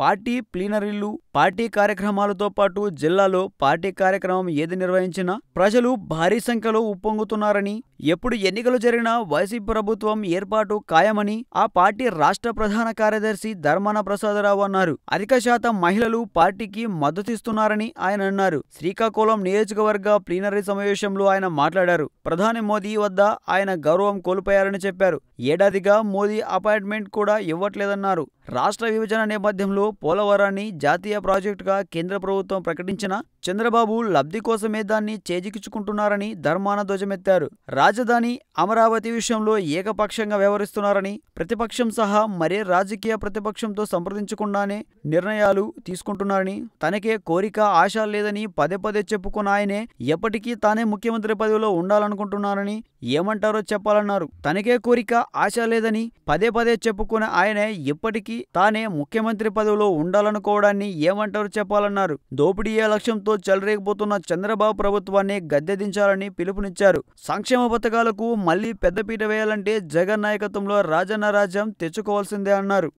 Party ప్లీనరీలు party కార్యక్రమాలతో పాటు జిల్లాలో పార్టీ కార్యక్రమం ఏది నిర్వహించినా ప్రజలు భారీ సంఖ్యలో ఉప్పొంగుతున్నారని ఎప్పుడు ఎన్నికలు జరిగినా వైసీపీ ప్రభుత్వం ఏర్పాటు ఖాయమని ఆ పార్టీ రాష్ట్ర ప్రధాన కార్యదర్శి ధర్మాన ప్రసాదరావు అన్నారు. అధిక శాతం మహిళలు పార్టీకి మద్దతిస్తున్నారని ఆయన అన్నారు. శ్రీకాకుళం నియోజకవర్గ ప్లీనరీ సమావేశంలో ఆయన మాట్లాడారు. ప్రధాని మోదీ వద్ద ఆయన గౌరవం కోల్పోయారని చెప్పారు. ఏడాదిగా మోదీ అపాయింట్మెంట్ కూడా ఇవ్వట్లేదన్నారు. రాష్ట్ర విభజన నేపథ్యంలో పోలవరాన్ని జాతీయ ప్రాజెక్టుగా కేంద్ర ప్రభుత్వం ప్రకటించిన చంద్రబాబు లబ్ధి కోసమే దాన్ని చేజిక్కించుకుంటున్నారని ధర్మాన ధ్వజమెత్తారు. రాజధాని అమరావతి విషయంలో ఏకపక్షంగా వ్యవహరిస్తున్నారని ప్రతిపక్షం సహా మరే రాజకీయ ప్రతిపక్షంతో సంప్రదించకుండానే నిర్ణయాలు తీసుకుంటున్నారని తనకే కోరిక ఆశ లేదని పదే పదే చెప్పుకున్న ఆయనే ఎప్పటికీ తానే ముఖ్యమంత్రి పదవిలో ఉండాలనుకుంటున్నారని ఏమంటారో చెప్పాలన్నారు. తనకే కోరిక ఆశ లేదని పదే పదే చెప్పుకున్న ఆయనే ఎప్పటికీ తానే ముఖ్యమంత్రి పదవిలో ఉండాలనుకోవడాన్ని ఏమంటారు చెప్పాలన్నారు. దోపిడీయే లక్ష్యంతో చెలరేగిపోతున్న చంద్రబాబు ప్రభుత్వాన్ని గద్దెదించాలని పిలుపునిచ్చారు. సంక్షేమ పథకాలకు మళ్ళీ పెద్దపీట వేయాలంటే జగన్ నాయకత్వంలో రాజన్న రాజ్యం తెచ్చుకోవాల్సిందే అన్నారు.